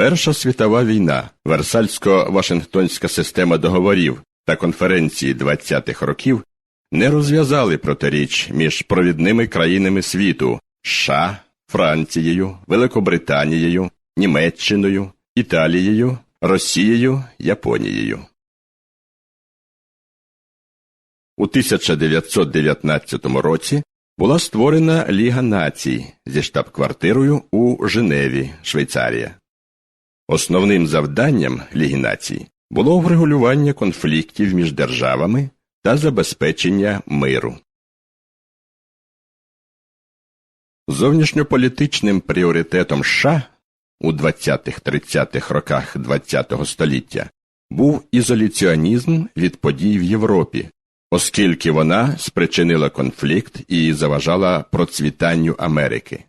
Перша світова війна, Версальсько-Вашингтонська система договорів та конференції 20-х років не розв'язали протиріч між провідними країнами світу США, Францією, Великобританією, Німеччиною, Італією, Росією, Японією. У 1919 році була створена Ліга націй зі штаб-квартирою у Женеві, Швейцарія. Основним завданням Ліги націй було врегулювання конфліктів між державами та забезпечення миру. Зовнішньополітичним пріоритетом США у 20-30-х роках ХХ століття був ізоляціонізм від подій в Європі, оскільки вона спричинила конфлікт і заважала процвітанню Америки.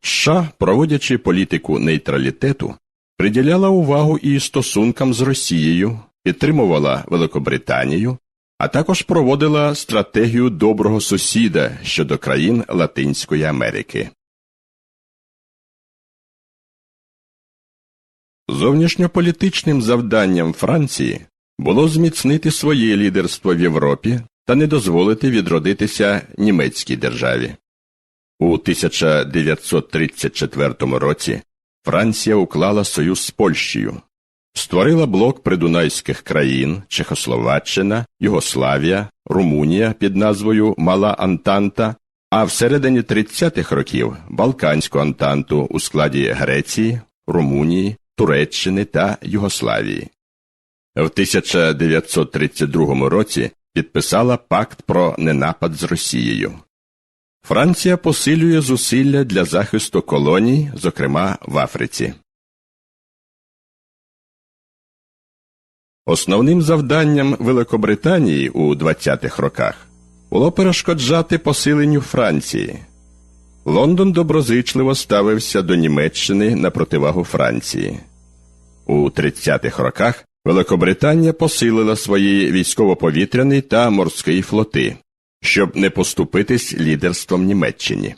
США, проводячи політику нейтралітету, приділяла увагу і стосункам з Росією, підтримувала Великобританію, а також проводила стратегію доброго сусіда щодо країн Латинської Америки. Зовнішньополітичним завданням Франції було зміцнити своє лідерство в Європі та не дозволити відродитися німецькій державі. У 1934 році Франція уклала союз з Польщею, створила блок придунайських країн Чехословаччина, Югославія, Румунія під назвою Мала Антанта, а всередині 30-х років Балканську Антанту у складі Греції, Румунії, Туреччини та Югославії. В 1932 році підписала пакт про ненапад з Росією. Франція посилює зусилля для захисту колоній, зокрема в Африці. Основним завданням Великобританії у 20-х роках було перешкоджати посиленню Франції. Лондон доброзичливо ставився до Німеччини на противагу Франції. У 30-х роках Великобританія посилила свої військово-повітряний та морський флоти, щоб не поступитись лідерством Німеччині.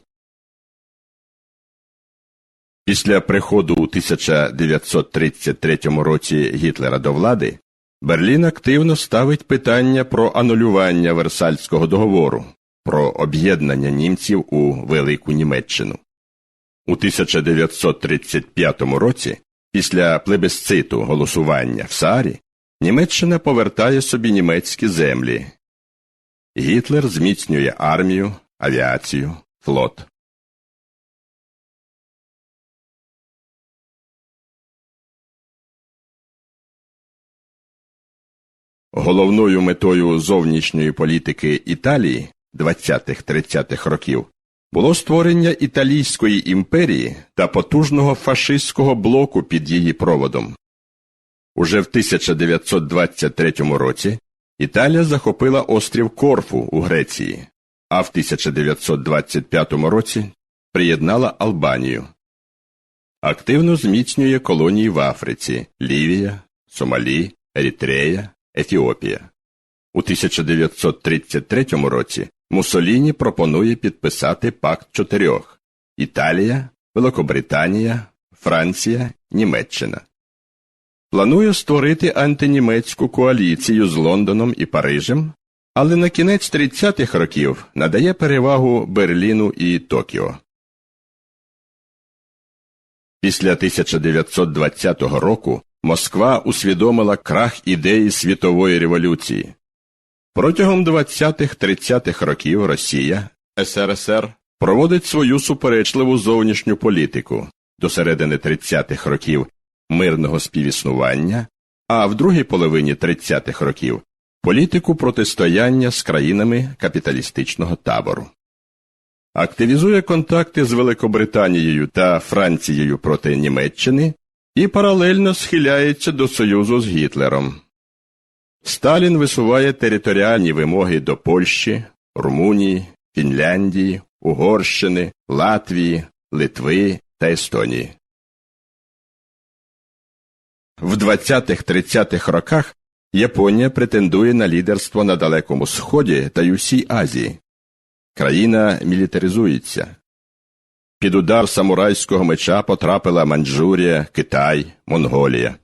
Після приходу у 1933 році Гітлера до влади Берлін активно ставить питання про анулювання Версальського договору, про об'єднання німців у Велику Німеччину. У 1935 році Після плебісциту голосування в Сарі Німеччина повертає собі німецькі землі. Гітлер зміцнює армію, авіацію, флот. Головною метою зовнішньої політики Італії 20-30-х років було створення Італійської імперії та потужного фашистського блоку під її проводом. Уже в 1923 році Італія захопила острів Корфу у Греції, а в 1925 році приєднала Албанію. Активно зміцнює колонії в Африці Лівія, Сомалі, Ерітрея, Ефіопія. У 1933 році Мусоліні пропонує підписати пакт чотирьох Італія, Великобританія, Франція, Німеччина. Планує створити антинімецьку коаліцію з Лондоном і Парижем, але на кінець 30-х років надає перевагу Берліну і Токіо. Після 1920 року Москва усвідомила крах ідеї світової революції. Протягом 20-30-х років Росія, СРСР проводить свою суперечливу зовнішню політику до середини 30-х років мирного співіснування, а в другій половині 30-х років політику протистояння з країнами капіталістичного табору. Активізує контакти з Великобританією та Францією проти Німеччини і паралельно схиляється до союзу з Гітлером. Сталін висуває територіальні вимоги до Польщі, Румунії, Фінляндії, Угорщини, Латвії, Литви та Естонії. В 20-30-х роках Японія претендує на лідерство на Далекому Сході та й усій Азії. Країна мілітаризується. Під удар самурайського меча потрапила Маньчжурія, Китай, Монголія.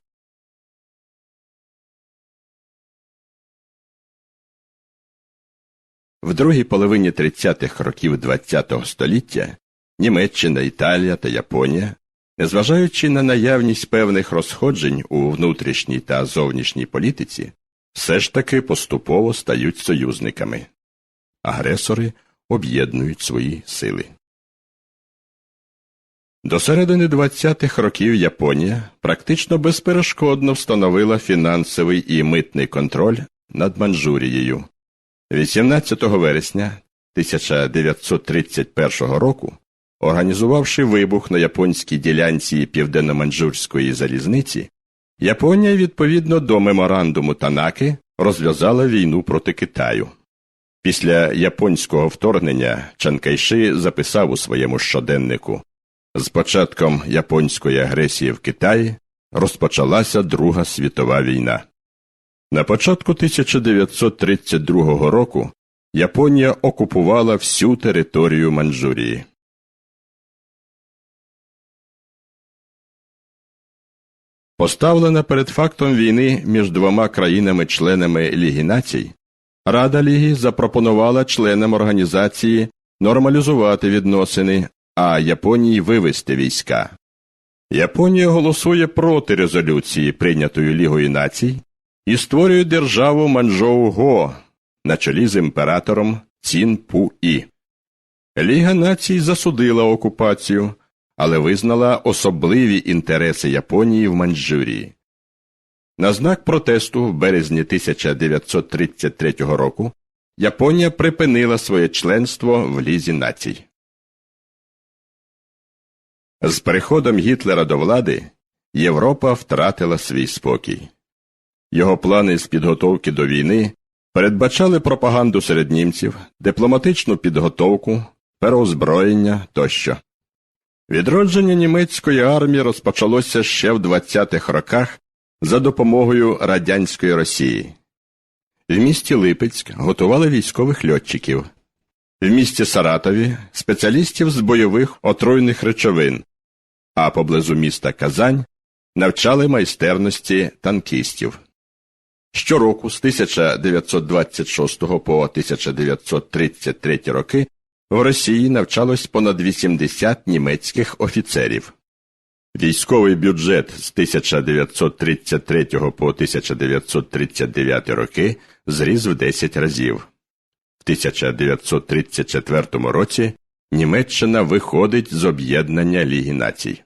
В другій половині 30-х років ХХ століття Німеччина, Італія та Японія, незважаючи на наявність певних розходжень у внутрішній та зовнішній політиці, все ж таки поступово стають союзниками. Агресори об'єднують свої сили. До середини 20-х років Японія практично безперешкодно встановила фінансовий і митний контроль над Манчжурією. 18 вересня 1931 року, організувавши вибух на японській ділянці південно-манчжурської залізниці, Японія відповідно до меморандуму Танаки розв'язала війну проти Китаю. Після японського вторгнення Чанкайши записав у своєму щоденнику з початком японської агресії в Китаї розпочалася Друга світова війна. На початку 1932 року Японія окупувала всю територію Манчжурії. Поставлена перед фактом війни між двома країнами-членами Ліги націй, Рада Ліги запропонувала членам організації нормалізувати відносини, а Японії вивести війська. Японія голосує проти резолюції, прийнятої Лігою націй, і створює державу Манчжоу-Го на чолі з імператором Цін Пу І. Ліга націй засудила окупацію, але визнала особливі інтереси Японії в Манчжурії. На знак протесту в березні 1933 року Японія припинила своє членство в Лізі націй. З переходом Гітлера до влади Європа втратила свій спокій. Його плани з підготовки до війни передбачали пропаганду серед німців, дипломатичну підготовку, переозброєння тощо. Відродження німецької армії розпочалося ще в 20-х роках за допомогою радянської Росії. В місті Липецьк готували військових льотчиків, в місті Саратові спеціалістів з бойових отруйних речовин, а поблизу міста Казань навчали майстерності танкістів. Щороку з 1926 по 1933 роки в Росії навчалось понад 80 німецьких офіцерів. Військовий бюджет з 1933 по 1939 роки зріс в 10 разів. В 1934 році Німеччина виходить з об'єднання Ліги націй.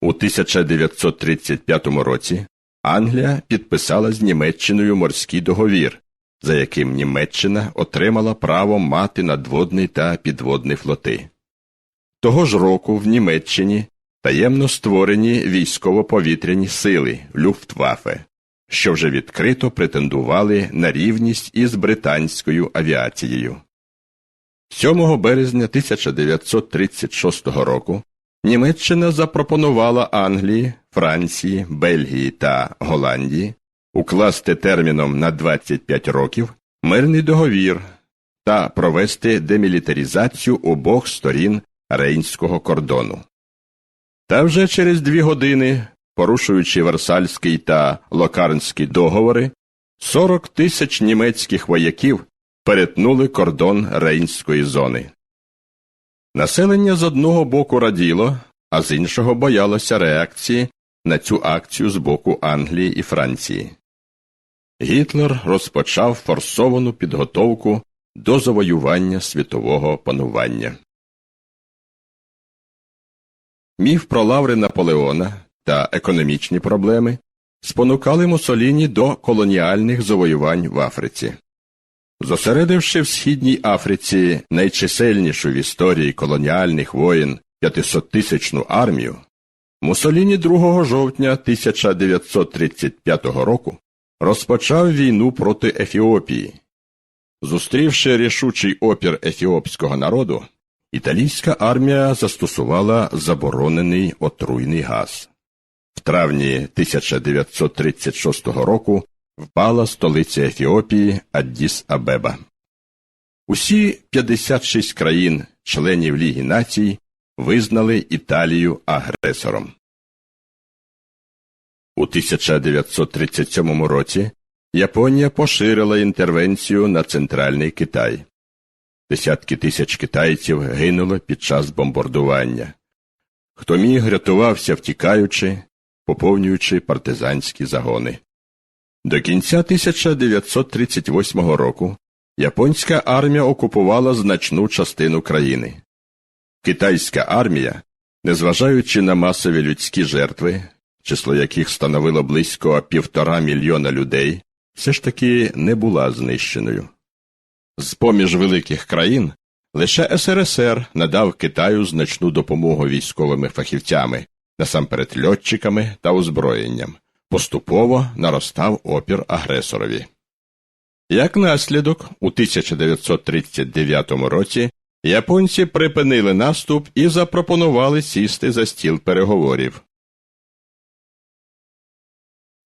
У 1935 році Англія підписала з Німеччиною морський договір, за яким Німеччина отримала право мати надводний та підводний флоти. Того ж року в Німеччині таємно створені військово-повітряні сили Люфтваффе, що вже відкрито претендували на рівність із британською авіацією. 7 березня 1936 року Німеччина запропонувала Англії, Франції, Бельгії та Голландії укласти терміном на 25 років мирний договір та провести демілітаризацію обох сторін Рейнського кордону. Та вже через дві години, порушуючи Версальський та Локарнський договори, 40 тисяч німецьких вояків перетнули кордон Рейнської зони. Населення з одного боку раділо, а з іншого боялося реакції на цю акцію з боку Англії і Франції. Гітлер розпочав форсовану підготовку до завоювання світового панування. Міф про лаври Наполеона та економічні проблеми спонукали Мусоліні до колоніальних завоювань в Африці. Зосередивши в Східній Африці найчисельнішу в історії колоніальних воєн 500-тисячну армію, Мусоліні 2 жовтня 1935 року розпочав війну проти Ефіопії. Зустрівши рішучий опір ефіопського народу, італійська армія застосувала заборонений отруйний газ. В травні 1936 року впала столиця Ефіопії Аддіс Абеба. Усі 56 країн членів Ліги націй, визнали Італію агресором. У 1937 році Японія поширила інтервенцію на центральний Китай. Десятки тисяч китайців гинуло під час бомбардування. Хто міг, рятувався втікаючи, поповнюючи партизанські загони. До кінця 1938 року японська армія окупувала значну частину країни. Китайська армія, незважаючи на масові людські жертви, число яких становило близько півтора мільйона людей, все ж таки не була знищеною. З поміж великих країн лише СРСР надав Китаю значну допомогу військовими фахівцями, насамперед льотчиками та озброєнням. Поступово наростав опір агресорові. Як наслідок, у 1939 році японці припинили наступ і запропонували сісти за стіл переговорів.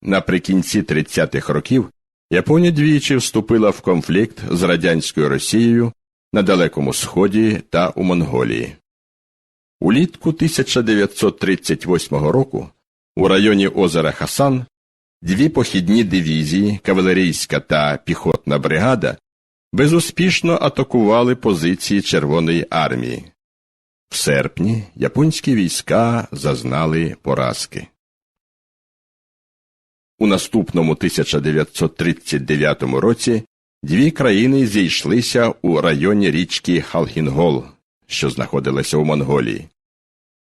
Наприкінці 30-х років Японія двічі вступила в конфлікт з радянською Росією на Далекому Сході та у Монголії. Улітку 1938 року у районі озера Хасан дві похідні дивізії, кавалерійська та піхотна бригада, безуспішно атакували позиції Червоної армії. В серпні японські війська зазнали поразки. У наступному 1939 році дві країни зійшлися у районі річки Халхінгол, що знаходилася у Монголії.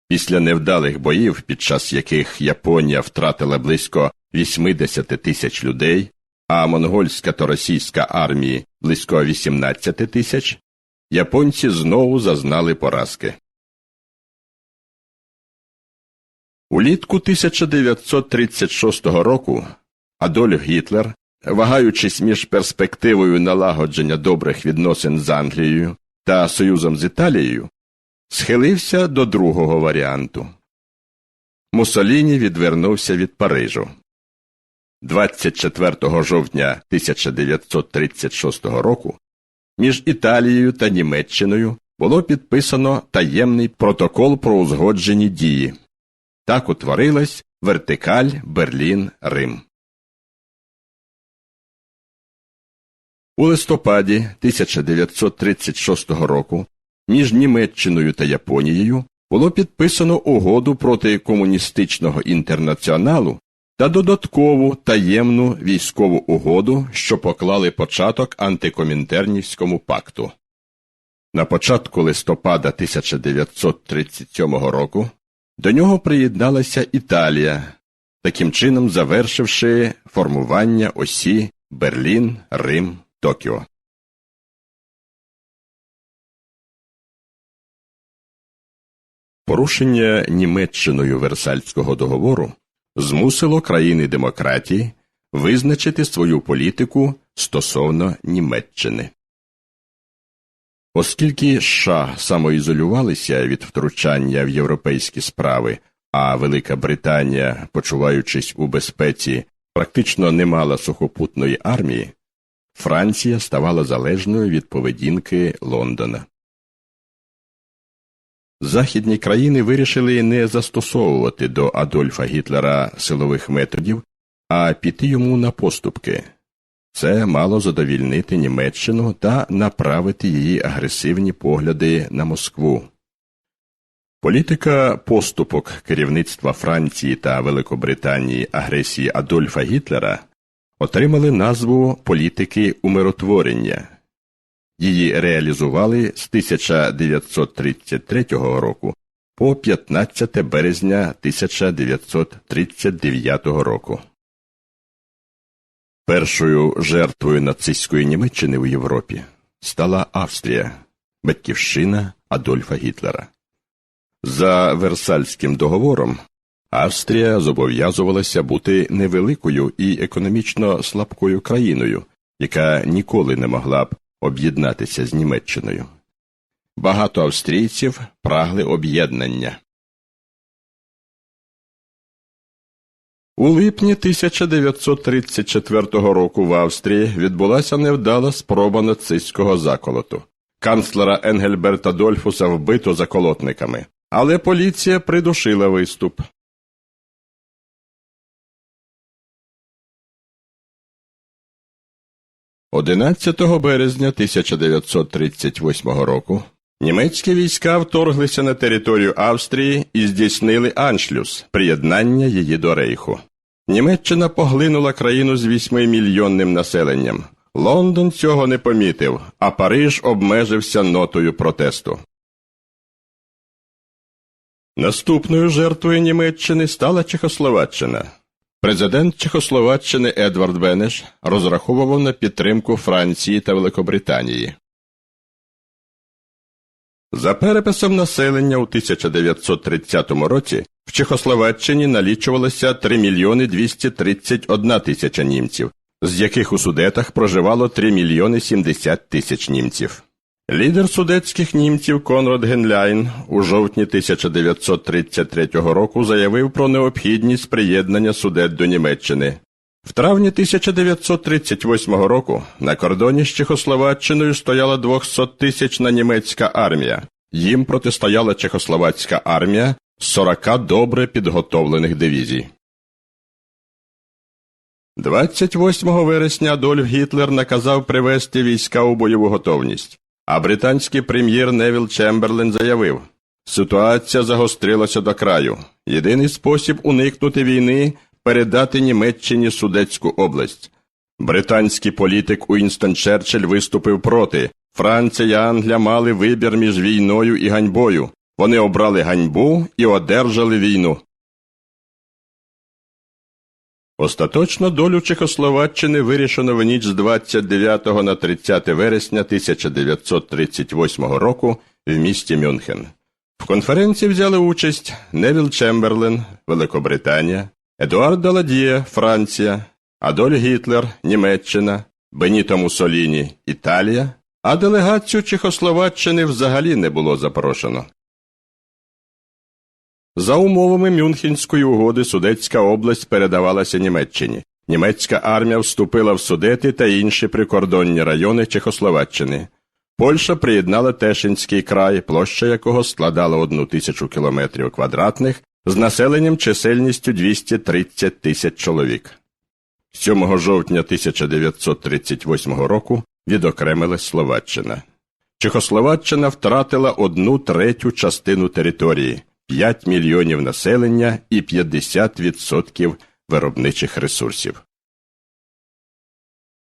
Після невдалих боїв, під час яких Японія втратила близько 80 тисяч людей, а монгольська та російська армії близько 18 тисяч, японці знову зазнали поразки. Улітку 1936 року Адольф Гітлер, вагаючись між перспективою налагодження добрих відносин з Англією та Союзом з Італією, схилився до другого варіанту. Муссоліні відвернувся від Парижу. 24 жовтня 1936 року між Італією та Німеччиною було підписано таємний протокол про узгоджені дії. Так утворилась вертикаль Берлін Рим. У листопаді 1936 року між Німеччиною та Японією було підписано угоду проти комуністичного інтернаціоналу та додаткову таємну військову угоду, що поклали початок антикомінтернівському пакту. На початку листопада 1937 року до нього приєдналася Італія, таким чином завершивши формування осі Берлін, Рим, Токіо. Порушення Німеччиною Версальського договору змусило країни демократії визначити свою політику стосовно Німеччини. Оскільки США самоізолювалися від втручання в європейські справи, а Велика Британія, почуваючись у безпеці, практично не мала сухопутної армії, Франція ставала залежною від поведінки Лондона. Західні країни вирішили не застосовувати до Адольфа Гітлера силових методів, а піти йому на поступки. Це мало задовільнити Німеччину та направити її агресивні погляди на Москву. Політика поступок керівництва Франції та Великобританії агресії Адольфа Гітлера отримали назву політики умиротворення. Її реалізували з 1933 року по 15 березня 1939 року. Першою жертвою нацистської Німеччини в Європі стала Австрія, батьківщина Адольфа Гітлера. За Версальським договором Австрія зобов'язувалася бути невеликою і економічно слабкою країною, яка ніколи не могла б об'єднатися з Німеччиною. Багато австрійців прагли об'єднання. У липні 1934 року в Австрії відбулася невдала спроба нацистського заколоту. канцлера Енгельберта Дольфуса вбито заколотниками, але поліція придушила виступ. Одинадцятого березня 1938 року німецькі війська вторглися на територію Австрії і здійснили аншлюс приєднання її до рейху. Німеччина поглинула країну з 8-мільйонним населенням. Лондон цього не помітив, а Париж обмежився нотою протесту. Наступною жертвою Німеччини стала Чехословаччина. Президент Чехословаччини Едвард Бенеш розраховував на підтримку Франції та Великобританії. За переписом населення у 1930 році в Чехословаччині налічувалося 3 мільйони 231 тисяча німців, з яких у Судетах проживало 3 мільйони 70 тисяч німців. Лідер судетських німців Конрад Генляйн у жовтні 1933 року заявив про необхідність приєднання Судет до Німеччини. В травні 1938 року на кордоні з Чехословаччиною стояла 200-тисячна німецька армія. Їм протистояла Чехословацька армія з 40 добре підготовлених дивізій. 28 вересня Адольф Гітлер наказав привести війська у бойову готовність, а британський прем'єр Невіл Чемберлен заявив, ситуація загострилася до краю. Єдиний спосіб уникнути війни передати Німеччині Судецьку область. Британський політик Уінстон Черчилль виступив проти. Франція і Англія мали вибір між війною і ганьбою. Вони обрали ганьбу і одержали війну. Остаточно долю Чехословаччини вирішено в ніч з 29 на 30 вересня 1938 року в місті Мюнхен. В конференції взяли участь Невіл Чемберлен, Великобританія, Едуард Даладіє, Франція, Адольф Гітлер, Німеччина, Беніто Муссоліні, Італія, а делегацію Чехословаччини взагалі не було запрошено. За умовами Мюнхенської угоди Судетська область передавалася Німеччині. Німецька армія вступила в Судети та інші прикордонні райони Чехословаччини. Польща приєднала Тешинський край, площа якого складала одну тисячу кілометрів квадратних з населенням чисельністю 230 тисяч чоловік. 7 жовтня 1938 року відокремилась Словаччина. Чехословаччина втратила одну третю частину території, 5 мільйонів населення і 50% виробничих ресурсів.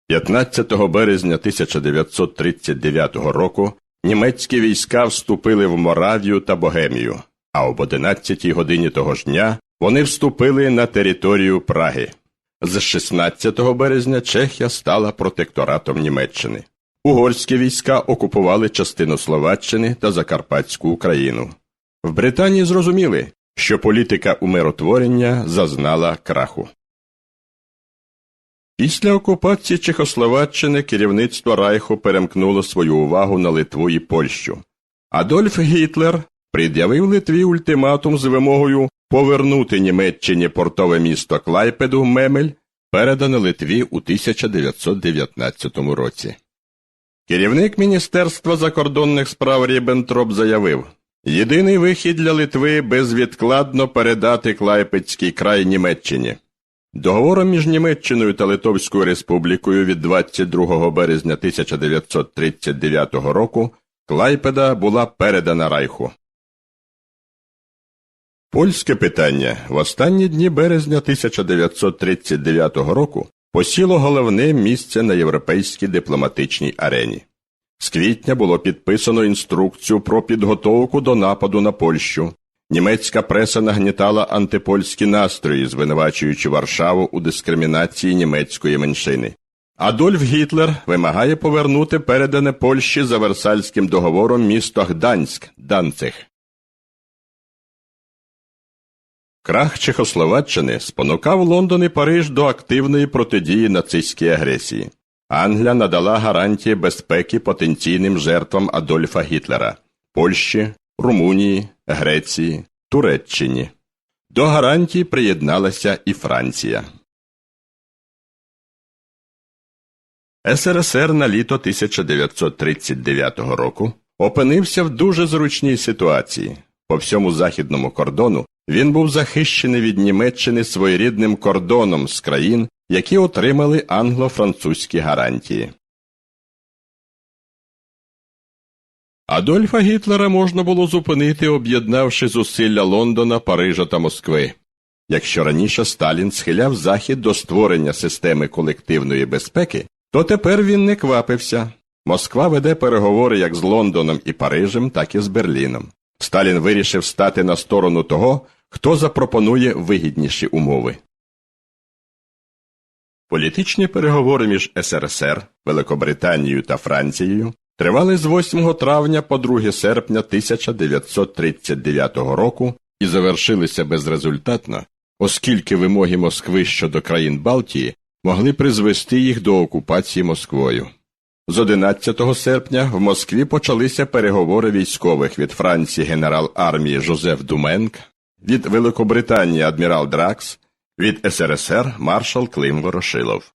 15 березня 1939 року німецькі війська вступили в Моравію та Богемію, а об 11 годині того ж дня вони вступили на територію Праги. З 16 березня Чехія стала протекторатом Німеччини. Угорські війська окупували частину Словаччини та Закарпатську Україну. В Британії зрозуміли, що політика умиротворення зазнала краху. Після окупації Чехословаччини керівництво Райху перемкнуло свою увагу на Литву і Польщу. Адольф Гітлер пред'явив Литві ультиматум з вимогою повернути Німеччині портове місто Клайпеду Мемель, передане Литві у 1919 році. Керівник Міністерства закордонних справ Рібентроп заявив, єдиний вихід для Литви безвідкладно передати Клайпецький край Німеччині. Договором між Німеччиною та Литовською Республікою від 22 березня 1939 року Клайпеда була передана Райху. Польське питання в останні дні березня 1939 року посіло головне місце на європейській дипломатичній арені. З квітня було підписано інструкцію про підготовку до нападу на Польщу. Німецька преса нагнітала антипольські настрої, звинувачуючи Варшаву у дискримінації німецької меншини. Адольф Гітлер вимагає повернути передане Польщі за Версальським договором місто Гданськ, Данцих. Крах Чехословаччини спонукав Лондон і Париж до активної протидії нацистській агресії. Англія надала гарантії безпеки потенційним жертвам Адольфа Гітлера Польщі, Румунії, Греції, Туреччині. До гарантій приєдналася і Франція. СРСР на літо 1939 року опинився в дуже зручній ситуації. По всьому західному кордону він був захищений від Німеччини своєрідним кордоном з країн, які отримали англо-французькі гарантії. Адольфа Гітлера можна було зупинити, об'єднавши зусилля Лондона, Парижа та Москви. Якщо раніше Сталін схиляв Захід до створення системи колективної безпеки, то тепер він не квапився. Москва веде переговори як з Лондоном і Парижем, так і з Берліном. Сталін вирішив стати на сторону того, хто запропонує вигідніші умови. Політичні переговори між СРСР, Великобританією та Францією тривали з 8 травня по 2 серпня 1939 року і завершилися безрезультатно, оскільки вимоги Москви щодо країн Балтії могли призвести їх до окупації Москвою. З 11 серпня в Москві почалися переговори військових від Франції генерал армії Жозеф Думенк, від Великобританії адмірал Дракс, від СРСР маршал Клим Ворошилов.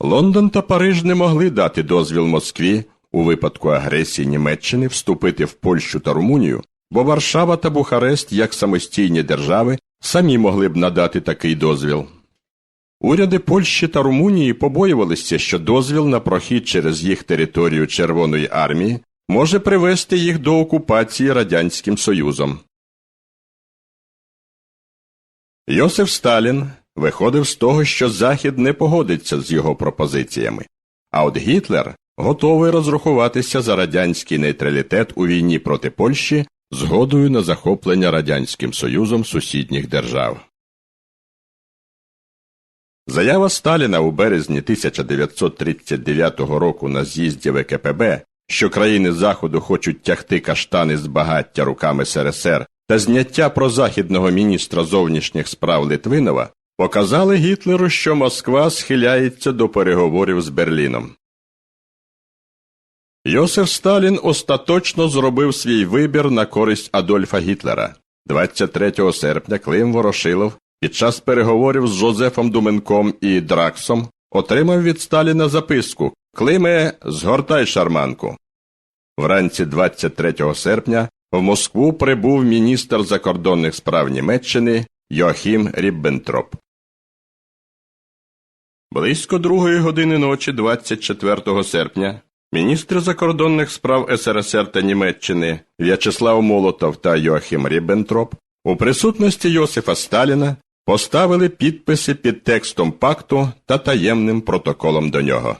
Лондон та Париж не могли дати дозвіл Москві у випадку агресії Німеччини вступити в Польщу та Румунію, бо Варшава та Бухарест, як самостійні держави, самі могли б надати такий дозвіл. Уряди Польщі та Румунії побоювалися, що дозвіл на прохід через їх територію Червоної армії може привести їх до окупації Радянським Союзом. Йосиф Сталін виходив з того, що Захід не погодиться з його пропозиціями, а от Гітлер готовий розрахуватися за радянський нейтралітет у війні проти Польщі згодою на захоплення Радянським Союзом сусідніх держав. Заява Сталіна у березні 1939 року на з'їзді ВКПБ, що країни Заходу хочуть тягти каштани з багаття руками СРСР та зняття прозахідного міністра зовнішніх справ Литвинова, показали Гітлеру, що Москва схиляється до переговорів з Берліном. Йосиф Сталін остаточно зробив свій вибір на користь Адольфа Гітлера. 23 серпня Клим Ворошилов під час переговорів з Жозефом Думенком і Драксом отримав від Сталіна записку Климе, згортай шарманку. Вранці 23 серпня в Москву прибув міністр закордонних справ Німеччини Йохім Ріббентроп. Близько другої години ночі 24 серпня міністри закордонних справ СРСР та Німеччини В'ячеслав Молотов та Йохім Ріббентроп у присутності Йосифа Сталіна поставили підписи під текстом пакту та таємним протоколом до нього.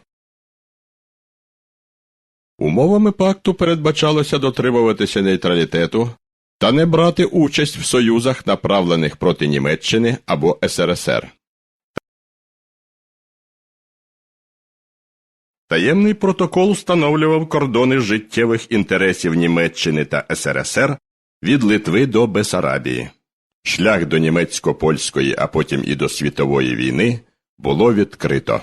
Умовами пакту передбачалося дотримуватися нейтралітету та не брати участь в союзах, направлених проти Німеччини або СРСР. Таємний протокол встановлював кордони життєвих інтересів Німеччини та СРСР від Литви до Бесарабії. Шлях до німецько-польської, а потім і до світової війни було відкрито.